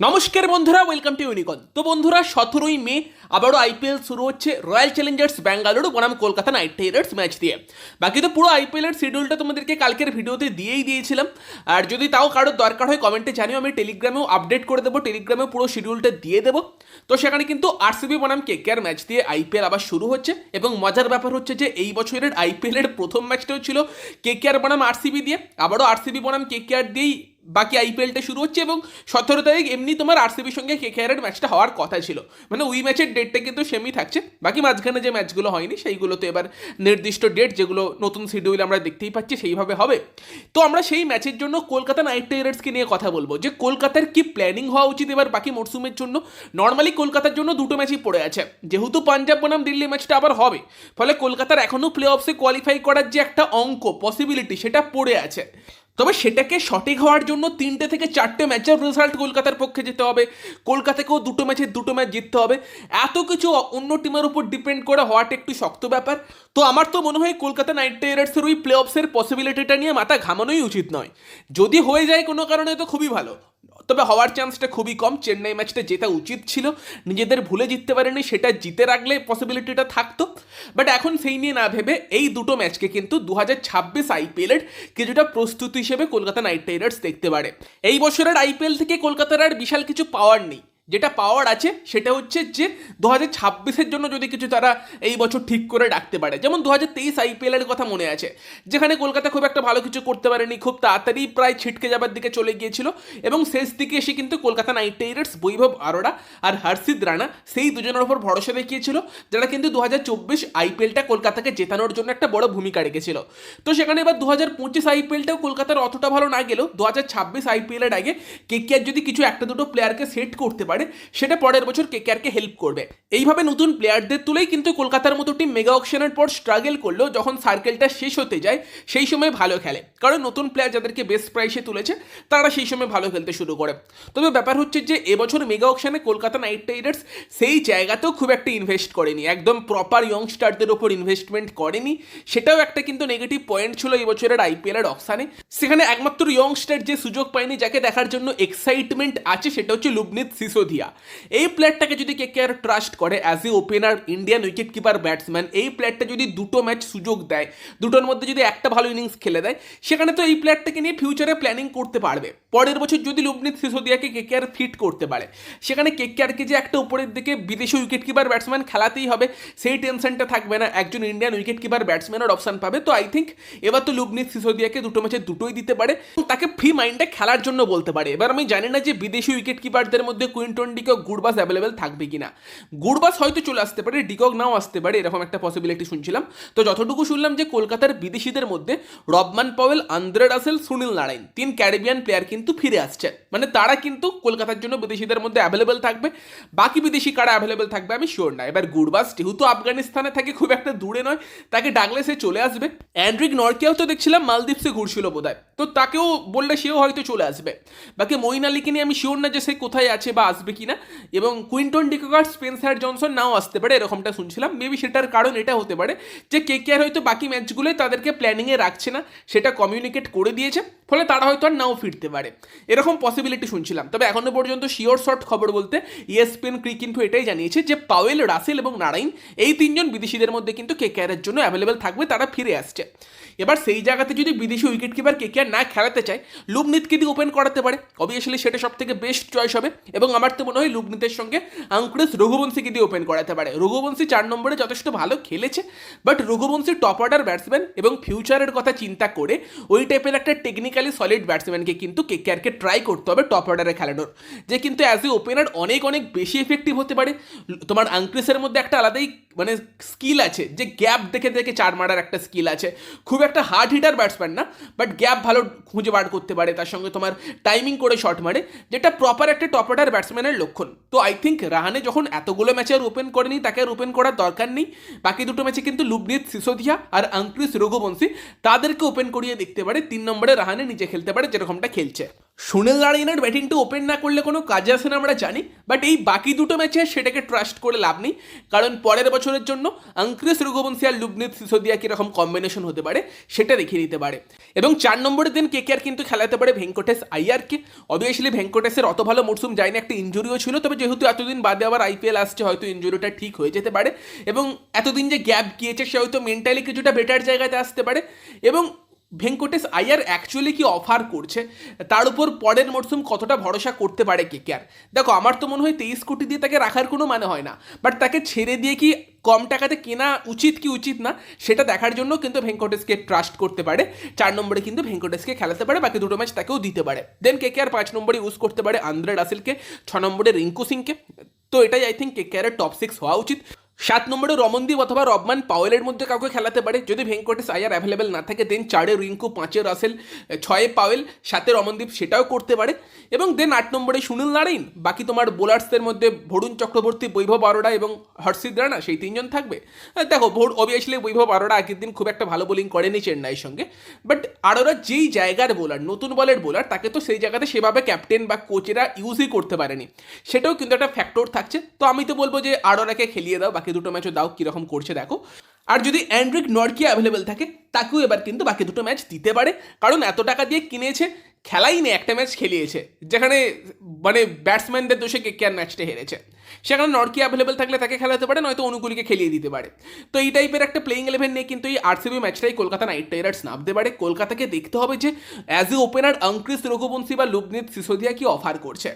নমস্কার বন্ধুরা welcome to ইউনিকন তো বন্ধুরা, সতেরোই মে আবারও আইপিএল শুরু হচ্ছে রয়্যাল চ্যালেঞ্জার্স ব্যাঙ্গালুরু বনাম কলকাতা নাইট রাইডার্স ম্যাচ দিয়ে। বাকি তো পুরো আইপিএলের শিডিউলটা তোমাদেরকে কালকের ভিডিওতে দিয়েই দিয়েছিলাম। আর যদি তাও কারোর দরকার হয় কমেন্টে জানিও, আমি টেলিগ্রামেও আপডেট করে দেবো টেলিগ্রামেও পুরো শিডিউলটা দিয়ে দেবো। তো সেখানে কিন্তু আরসিবি বনাম কে কেকেআর ম্যাচ দিয়ে আইপিএল আবার শুরু হচ্ছে এবং মজার ব্যাপার হচ্ছে যে এই বছরের আইপিএলের প্রথম ম্যাচটাও ছিল কেকেআর বনাম আরসিবি দিয়ে। আবারও আরসিবি বনাম কেকেআর দিয়েই বাকি আইপিএলটা শুরু হচ্ছে এবং সতেরো তারিখ এমনি তোমার আরসিবির সঙ্গে কেকেআরের ম্যাচটা হওয়ার কথা ছিল। মানে ওই ম্যাচের ডেটটা কিন্তু সেমই থাকছে। বাকি মাঝখানে যে ম্যাচগুলো হয়নি সেইগুলো তো এবার নির্দিষ্ট ডেট যেগুলো নতুন শিডিউল আমরা দেখতেই পাচ্ছি, সেইভাবে হবে। তো আমরা সেই ম্যাচের জন্য কলকাতা নাইট রাইডার্সকে নিয়ে কথা বলব। যে কলকাতার কি প্ল্যানিং হওয়া উচিত এবার বাকি মরসুমের জন্য? নর্মালি কলকাতার জন্য দুটো ম্যাচই পড়ে আছে। যেহেতু পাঞ্জাব বনাম দিল্লি ম্যাচটা আবার হবে। ফলে কলকাতার এখনও প্লে অফসে কোয়ালিফাই করার যে একটা অঙ্ক পসিবিলিটি সেটা পড়ে আছে। তবে সেটাকে সঠিক হওয়ার জন্য তিনটে থেকে চারটে ম্যাচের রেজাল্ট কলকাতার পক্ষে যেতে হবে। কলকাতাকেও দুটো ম্যাচে দুটো ম্যাচ জিততে হবে। এত কিছু অন্য টিমের উপর ডিপেন্ড করে হওয়াটা একটু শক্ত ব্যাপার। তো আমার তো মনে হয় কলকাতা নাইট রাইডার্সের ওই প্লে অফসের পসিবিলিটিটা নিয়ে মাথা ঘামানোই উচিত নয়। যদি হয়ে যায় কোনো কারণে তো খুবই ভালো। তবে হওয়ার চান্সটা খুবই কম। চেন্নাই ম্যাচটা জেতা উচিত ছিল। নিজেদের ভুলে জিততে পারেনি, সেটা জিতে রাখলে পসিবিলিটিটা থাকতো। বাট এখন সেই নিয়ে না ভেবে এই দুটো ম্যাচকে কিন্তু দু হাজার ছাব্বিশ আইপিএলের কিছুটা প্রস্তুতি হিসেবে কলকাতা নাইট রাইডার্স দেখতে পারে। এই বছরের আইপিএল থেকে কলকাতার আর বিশাল কিছু পাওয়ার নেই। যেটা পাওয়ার আছে সেটা হচ্ছে যে দু হাজার ছাব্বিশের জন্য যদি কিছু তারা এই বছর ঠিক করে ডাকতে পারে। যেমন দু হাজার তেইশ আইপিএলের কথা মনে আছে, যেখানে কলকাতা খুব একটা ভালো কিছু করতে পারেনি, খুব তাড়াতাড়ি প্রায় ছিটকে যাবার দিকে চলে গিয়েছিল এবং শেষ দিকে এসে কিন্তু কলকাতা নাইট রাইডার্স, বৈভব আরোরা আর হর্ষিদ রানা সেই দুজনের ওপর ভরসা দেখিয়েছিল, যারা কিন্তু দু হাজার চব্বিশ আইপিএলটা কলকাতাকে জেতানোর জন্য একটা বড় ভূমিকা রেখেছিল। তো সেখানে এবার দু হাজার পঁচিশ আইপিএলটাও কলকাতার অতটা ভালো না গেলেও দু হাজার ছাব্বিশ আইপিএলের আগে কে কেকেআর যদি কিছু একটা দুটো প্লেয়ারকে সেট করতে পারে সেটা পরের বছর কেকেআরকে হেল্প করবে। এইভাবে নতুন প্লেয়ারদের তুলেই কিন্তু কলকাতার মতো টিম মেগা অকশনের পর স্ট্রাগল করলেও যখন সার্কেলটা শেষ হতে যায়, সেই সময় ভালো খেলে। কারণ নতুন প্লেয়ার যাদেরকে বেস্ট প্রাইসে তুলেছে, তারা সেই সময় ভালো খেলতে শুরু করে। তবে ব্যাপার হচ্ছে যে, এবছর মেগা অকশনে কলকাতা নাইট রাইডার্স সেই জায়গাতেও খুব একটা ইনভেস্ট করেনি। একদম প্রপার ইয়ংস্টারদের ওপর ইনভেস্টমেন্ট করেনি। সেটাও একটা কিন্তু নেগেটিভ পয়েন্ট ছিল এবছরের বছরের আইপিএলের অকশানে সেখানে একমাত্র ইয়ংস্টার যে সুযোগ পায়নি, যাকে দেখার জন্য এক্সাইটমেন্ট আছে, সেটা হচ্ছে লুবনিত সিসোদিয়া। এই প্লেয়ারটাকে যদি কে কেয়ার ট্রাস্ট করে as a opener Indian wicket keeper batsman এই প্লেয়ারটা যদি দুটো ম্যাচ সুযোগ দেয়, দুটোর মধ্যে যদি একটা ভালো ইনিংস খেলে দেয় সেখানে তো এই প্লেয়ারটাকে নিয়ে ফিউচারে প্ল্যানিং করতে পারবে। পরের বছর যদি লুবনিত সিসোদিয়াকে কে কেয়ার ফিট করতে পারে। সেখানে কে কেয়ারকে যে একটা উপরের দিকে বিদেশি উইকেট কিপার ব্যাটসম্যান খেলাতেই হবে, সেই টেনশনটা থাকবে না। একজন ইন্ডিয়ান উইকেট কিপার ব্যাটসম্যানের অপশন পাবে। তো আই থিঙ্ক এবার তো লুবনিত সিসোদিয়াকে দুটো ম্যাচে দুটোই দিতে পারে। তাকে ফ্রি মাইন্ডে খেলার জন্য বলতে পারে। এবার আমি জানি না যে বিদেশি উইকেট কিপারদের মধ্যে কুইন্টন ডিকক গুডবাস অ্যাভেলেবেল থাকবে কিনা। গুডবাস হয়তো চলে আসতে পারে ডিকক নাও আসতে পারে, এরকম একটা পসিবিলিটি শুনছিলাম। তো যতটুকু শুনলাম যে কলকাতার বিদেশিদের মধ্যে Rovman Powell Andre Russell, Sunil Narine. তিন ক্যারিবিয়ান প্লেয়ার কিন্তু ফিরে আসছে। মানে তারা কিন্তু কলকাতার জন্য বিদেশিদের মধ্যে অ্যাভেলেবেল থাকবে। বাকি বিদেশি কারা অ্যাভেলেবেল থাকবে আমি শিওর না। এবার গুডবাস যেহেতু আফগানিস্তানে থাকে, খুব একটা দূরে নয়, তাকে ডাকলে সে চলে আসবে। অ্যান্ড্রিক নরকেও তো দেখছিলাম, মালদ্বীপসে ঘুরছিল বোধ তো তাকেও বললে সেও হয়তো চলে আসবে। বাকি মইন আলীকে নিয়ে আমি শিওর না যে সে কোথায় আছে বা আসবে কিনা এবং কুইন্টন ডিকোকার স্পেন্সার জনসন নাও আসতে পারে, এরকমটা শুনছিলাম। মেবি সেটার কারণ এটা হতে পারে যে কে কে হয়তো বাকি ম্যাচগুলোয় তাদেরকে প্ল্যানিংয়ে রাখছে না। সেটা কমিউনিকেট করে দিয়েছে, ফলে তারা হয়তো আর নাও ফিরতে পারে। এরকম পসিবিলিটি শুনছিলাম। তবে এখনও পর্যন্ত শিওর শর্ট খবর বলতে ইএসপিএন ক্রিক কিন্তু এটাই জানিয়েছে যে পাওয়েল, রাসেল এবং নারাইন এই তিনজন বিদেশিদের মধ্যে কিন্তু কে কেয়ারের জন্য অ্যাভেলেবেল থাকবে, তারা ফিরে আসছে। এবার সেই জায়গাতে যদি বিদেশি উইকেট কিপার কে কেয়ার না খেলাতে চায়, লুবনিতকে দিয়ে ওপেন করাতে পারে। অবভিয়াসলি সেটা সব থেকে বেস্ট চয়েস হবে এবং আমার তো মনে হয় লুবনিতের সঙ্গে আঙ্কুরেস রঘুবংশীকে দিয়ে ওপেন করাতে পারে। রঘুবংশী চার নম্বরে যথেষ্ট ভালো খেলেছে but Raghuvanshi top order batsman এবং ফিউচারের কথা চিন্তা করে ওই টাইপের একটা টেকনিক্যালি সলিড ব্যাটসম্যানকে কিন্তু কে কেয়ারকে ট্রাই করতে হবে টপ অর্ডারে খেলানোর। যে কিন্তু অ্যাজ এ ওপেনার অনেক অনেক বেশি এফেক্টিভ হতে পারে। তোমার আঙ্ক্রিসের মধ্যে একটা আলাদাই মানে স্কিল আছে, যে গ্যাপ দেখে দেখে চার মারার একটা স্কিল আছে। খুব একটা হার্ড হিটার ব্যাটসম্যান না বাট গ্যাপ ভালো খুঁজে বার করতে পারে, তার সঙ্গে তোমার টাইমিং করে শট মারে, যেটা প্রপার একটা টপ অর্ডার ব্যাটসম্যানের লক্ষণ। তো আই থিঙ্ক রাহানে যখন এতগুলো ম্যাচে আর ওপেন করেনি, তাকে আর ওপেন করার দরকার নেই। বাকি দুটো ম্যাচে কিন্তু লুবনিত সিসোদিয়া আর আঙ্ক্রিস রঘুবংশী তাদেরকে ওপেন করিয়ে দেখতে পারে। তিন নম্বরে রাহানে নিজে খেলতে পারে, যেরকমটা খেলছে। সুনীল নারায়ণের ব্যাটিংটা ওপেন না করলে কোনো কাজে আসে না, আমরা জানি। বাট এই বাকি দুটো ম্যাচে সেটাকে ট্রাস্ট করে লাভ নেই। কারণ পরের বছরের জন্য আঙ্ক্রেস রঘুবংশী আর লুবনিত সিসোদিয়া কীরকম কম্বিনেশন হতে পারে, সেটা দেখিয়ে নিতে পারে। এবং চার নম্বরের দিন কে কেকেআর কিন্তু খেলাতে পারে ভেঙ্কটেশ আইয়ারকে। অবভিয়াসলি ভেঙ্কটেশের অত ভালো মরসুম যায়নি, একটা ইঞ্জুরিও ছিল, তবে যেহেতু এতদিন বাদে আবার আইপিএল আসছে, হয়তো ইঞ্জুরিটা ঠিক হয়ে যেতে পারে। এবং এতদিন যে গ্যাপ গিয়েছে, সে হয়তো মেন্টালি কিছুটা বেটার জায়গাতে আসতে পারে। এবং ভেঙ্কটেশ আয়ার অ্যাকচুয়ালি কি অফার করছে? তার উপর পরের মরশুম কতটা ভরসা করতে পারে কেকেআর দেখো, আমার তো মনে হয় তেইশ কোটি দিয়ে তাকে রাখার কোনো মানে হয় না। বাট তাকে ছেড়ে দিয়ে কি কম টাকাতে কেনা উচিত কি উচিত না, সেটা দেখার জন্য কিন্তু ভেঙ্কটেশকে ট্রাস্ট করতে পারে। চার নম্বরে কিন্তু ভেঙ্কটেশকে খেলাতে পারে, বাকি দুটো ম্যাচ তাকেও দিতে পারে। দেন কেকেআর পাঁচ নম্বরে ইউজ করতে পারে? আন্দ্রে রাসেলকে, ছ নম্বরে রিঙ্কু সিংকে। তো এটাই আই থিঙ্ক কেকেআরের টপ সিক্স হওয়া উচিত। সাত নম্বরে রমনদীপ অথবা রবমান পাওয়েলের মধ্যে কাউকে খেলাতে পারে। যদি ভেঙ্কটেশ আয়ার অ্যাভেলেবেল না থাকে দেন চারে রিঙ্কু, পাঁচে রাসেল, ছয়ে পাওয়েল, সাতে রমনদীপ সেটাও করতে পারে। এবং দেন আট নম্বরে সুনীল নারায়ণ, বাকি তোমার বোলার্সদের মধ্যে ভরুণ চক্রবর্তী, বৈভব আরোড়া এবং হর্ষিত রানা, সেই তিনজন থাকবে। দেখো ভোর অবভিয়াসলি বৈভব আরোড়া আগের দিন খুব একটা ভালো বোলিং করেনি চেন্নাইয়ের সঙ্গে। বাট আরোরা যেই জায়গার বোলার নতুন বলের বোলার তাকে তো সেই জায়গাতে সেভাবে ক্যাপ্টেন বা কোচেরা ইউজই করতে পারেনি। সেটাও কিন্তু একটা ফ্যাক্টর থাকছে। তো আমি তো বলব যে আরোরাকে খেলিয়ে দাও, বাকি দুটো ম্যাচও দাও, কীরকম করছে দেখো। আর যদি অ্যান্ড্রিক নর্কিয়া অ্যাভেলেবেল থাকে, তাকেও এবার কিন্তু বাকি দুটো ম্যাচ দিতে পারে। কারণ এত টাকা দিয়ে কিনেছে খেলাই নেই একটা ম্যাচ খেলিয়েছে, যেখানে মানে ব্যাটসম্যানদের দোষে কে কে ম্যাচটা হেরেছে। সেখানে নর্কি অ্যাভেলেবেল থাকলে তাকে খেলাতে পারে, নয়তো অনুকূলীকে খেলিয়ে দিতে পারে। তো এই টাইপের একটা প্লেইং ইলেভেন নিয়ে কিন্তু এই আরসিবি ম্যাচটাই কলকাতা নাইট রাইডার্স নামতে পারে। কলকাতাকে দেখতে হবে যে as a opener Angkrish Raghuvanshi বা লুবনীত সিসোদিয়া কি অফার করছে?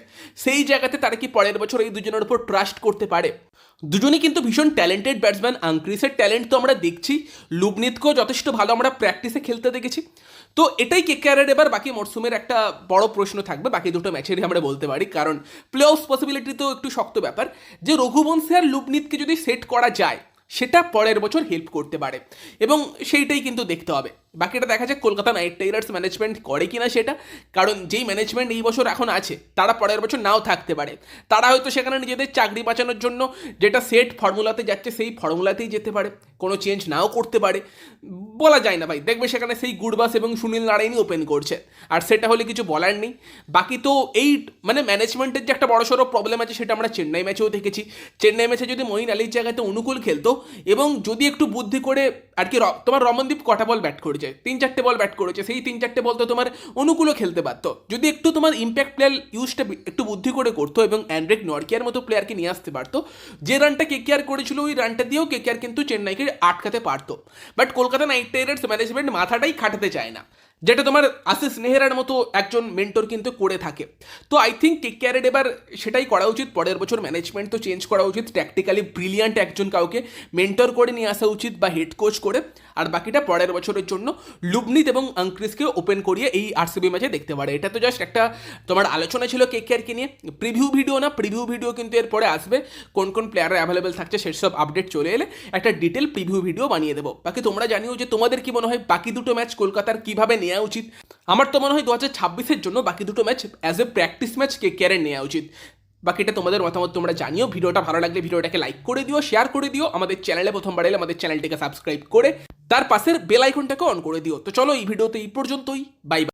সেই জায়গাতে তারা কি পরের বছর এই দুজনের উপর ট্রাস্ট করতে পারে? দুজনেই কিন্তু ভীষণ ট্যালেন্টেড ব্যাটসম্যান আঙ্ক্রিসের ট্যালেন্ট তো আমরা দেখছি। লুবনিতকেও যথেষ্ট ভালো আমরা প্র্যাকটিসে খেলতে দেখেছি। তো এটাই কেকেআরের এবার বাকি মরসুমের একটা বড় প্রশ্ন থাকবে, বাকি দুটো ম্যাচেরই আমরা বলতে পারি। কারণ প্লে অফ পসিবিলিটি তো একটু শক্ত ব্যাপার। যে রঘুবংশী আর লুবনীতকে যদি সেট করা যায়, সেটা পরের বছর হেল্প করতে পারে। এবং সেইটাই কিন্তু দেখতে হবে। বাকিটা দেখা যাক, কলকাতা নাইট রাইডার্স ম্যানেজমেন্ট করে কিনা সেটা। কারণ যেই ম্যানেজমেন্ট এই বছর এখন আছে, তারা পরের বছর নাও থাকতে পারে। তারা হয়তো সেখানে নিজেদের চাকরি বাঁচানোর জন্য যেটা সেট ফর্মুলাতে যাচ্ছে, সেই ফর্মুলাতেই যেতে পারে। কোনো চেঞ্জ নাও করতে পারে। বলা যায় না ভাই, দেখবে সেখানে সেই গুডবাস এবং সুনীল নারায়ণই ওপেন করছে। আর সেটা হলে কিছু বলার নেই। বাকি তো এই মানে ম্যানেজমেন্টের যে একটা বড়সড় প্রবলেম আছে, সেটা আমরা চেন্নাই ম্যাচেও দেখেছি। চেন্নাই ম্যাচে যদি মঈন আলীর জায়গাতে অনুকূল খেলতো এবং যদি একটু বুদ্ধি করে আর কি তোমার রমনদীপ কটা বল ব্যাট করেছে? তিন চারটে বল ব্যাট করেছে, সেই তিন চারটে বল তো তোমার অনুকূলও খেলতে পারত যদি একটু তোমার ইম্প্যাক্ট প্লেয়ার ইউজটা একটু বুদ্ধি করে করতো এবং অ্যান্ড্রেক নরকিয়ার মতো প্লেয়ারকে নিয়ে আসতে পারতো, যে রানটা কেকেআর করেছিল, ওই রানটা দিয়েও কেকেআর কিন্তু চেন্নাইকে আটকাতে পারতো। But Kolkata Knight Riders management মাথাটাই খাটাতে চায় না। যেটা তোমার আশিস নেহরার মতো একজন মেন্টর কিন্তু করে থাকে। তো আই থিঙ্ক কেকেআরের এবার সেটাই করা উচিত। পরের বছর ম্যানেজমেন্ট তো চেঞ্জ করা উচিত। ট্যাকটিক্যালি ব্রিলিয়ান্ট একজন কাউকে মেন্টর করে নিয়ে আসা উচিত বা হেড কোচ করে। আর বাকিটা পরের বছরের জন্য লুবনিত এবং আঙ্ক্রিসকে ওপেন করিয়ে এই আরসিবি ম্যাচে দেখতে পারে। এটা তো জাস্ট একটা তোমার আলোচনা ছিল কেকেআরকে নিয়ে। প্রিভিউ ভিডিও না প্রিভিউ ভিডিও কিন্তু এরপরে আসবে। কোন কোন প্লেয়ার অ্যাভেলেবেল থাকছে সেসব আপডেট চলে এলে একটা ডিটেল প্রিভিউ ভিডিও বানিয়ে দেবো। বাকি তোমরা জানিও যে তোমাদের কি মনে হয়? বাকি দুটো ম্যাচ কলকাতার কীভাবে নেওয়া উচিত। আমার তো মনে হয় দু হাজার ছাব্বিশের জন্য বাকি দুটো match as a practice match কে কেয়ারে নেওয়া উচিত। বাকিটা তোমাদের মতামত তোমরা জানিও। ভিডিওটা ভালো লাগলে ভিডিওটাকে লাইক করে দিও শেয়ার করে দিও। আমাদের চ্যানেলে প্রথমবার এলে আমাদের চ্যানেলটিকে সাবস্ক্রাইব করে, তার পাশের বেল আইকনটাকে অন করে দিও। তো চলো এই ভিডিওতে এই পর্যন্তই। Bye bye